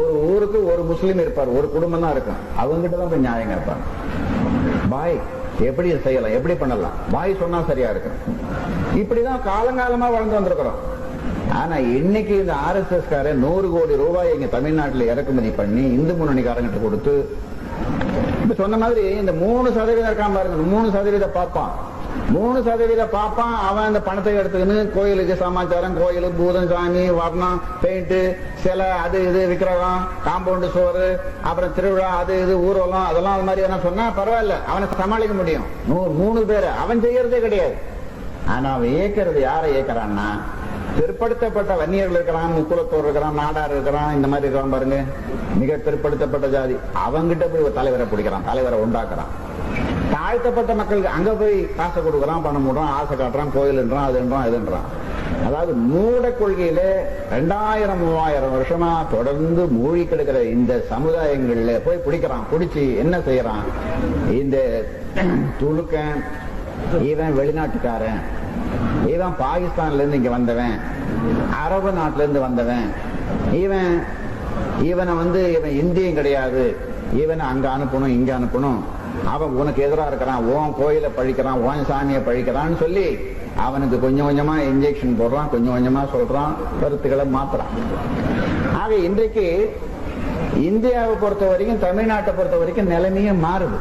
ஒரு ஊருக்கு ஒரு முஸ்லீம் இருப்பார் ஒரு குடும்பம் தான் இருக்கும். அவங்ககிட்ட தான் போய் நியாயம் கேட்பாங்க பாய் எப்படி செய்யலாம்? எப்படி பண்ணலாம்? பாய் சொன்னா சரியா இருக்கும். இப்படிதான் காலங்காலமா வளர்ந்து வந்திருக்கிறோம். ஆனா இன்னைக்கு இந்த ஆர்எஸ்எஸ் காரன் நூறு கோடி ரூபாய் இங்க தமிழ்நாட்டுல இறக்குமதி பண்ணி இந்து முன்னணிக்காரங்கிட்ட கொடுத்து இப்ப சொன்ன மாதிரி இந்த மூணு சதவீதம் இருக்கான் பாருங்க மூணு சதவீதம் பார்ப்பான். மூணு சதவீதம் பார்ப்பான் அவன் அந்த பணத்தை எடுத்துக்கின்னு கோயிலுக்கு சமாச்சாரம் கோயில் பூதம் சாமி வர்ணம் பெயிண்ட் சிலை அது இது விக்கிரகம் காம்பவுண்டு சோறு அப்புறம் திருவிழா அது இது ஊர்வலம் அதெல்லாம் அது மாதிரி எதனா சொன்னா பரவாயில்ல அவனை சமாளிக்க முடியும். நூறு மூணு பேரு அவன் செய்யறதே கிடையாது. ஆனா அவன் ஏக்கிறது யாரை ஏக்கிறான்னா பிற்படுத்தப்பட்ட வன்னியர்கள் இருக்கிறான் முக்குலத்தோர் இருக்கிறான் நாடார் இருக்கிறான் இந்த மாதிரி இருக்கிறான் பாருங்க. மிக பிற்படுத்தப்பட்ட ஜாதி. அவங்கிட்ட போய் ஒரு தலைவரை பிடிக்கிறான் தலைவரை உண்டாக்குறான். தாழ்த்தப்பட்ட மக்களுக்கு அங்க போய் காசை கொடுக்குறான் பணம் போடுறான் ஆசை காட்டுறான் கோயில்ன்றான் அதுன்றான் இதுன்றான். அதாவது மூட கொள்கையில ரெண்டாயிரம் மூவாயிரம் வருஷமா தொடர்ந்து மூழ்கி கிடக்கிற இந்த சமுதாயங்கள்ல போய் பிடிக்கிறான் பிடிச்சி என்ன செய்யறான்? இந்த துணுக்கன் இவன் வெளிநாட்டுக்காரன் இவன் பாகிஸ்தான்ல இருந்து இங்க வந்தவன் அரபு நாட்டுல இருந்து வந்தவன் இவன் இவனை வந்து இவன் இந்தியன் கிடையாது இவனை அங்க அனுப்பணும் இங்க அனுப்பணும். அவன் உனக்கு எதிரா இருக்கிறான் உன் கோயிலை பழிக்கிறான் உன் சாமியை பழிக்கிறான்னு சொல்லி அவனுக்கு கொஞ்சம் கொஞ்சமா இன்ஜெக்ஷன் போடுறான் கொஞ்சம் கொஞ்சமா சொல்றான் கருத்துக்களை மாத்துறான். ஆக இன்றைக்கு இந்தியாவை பொறுத்த வரைக்கும் தமிழ்நாட்டை பொறுத்த வரைக்கும் நிலைமையே மாறுது.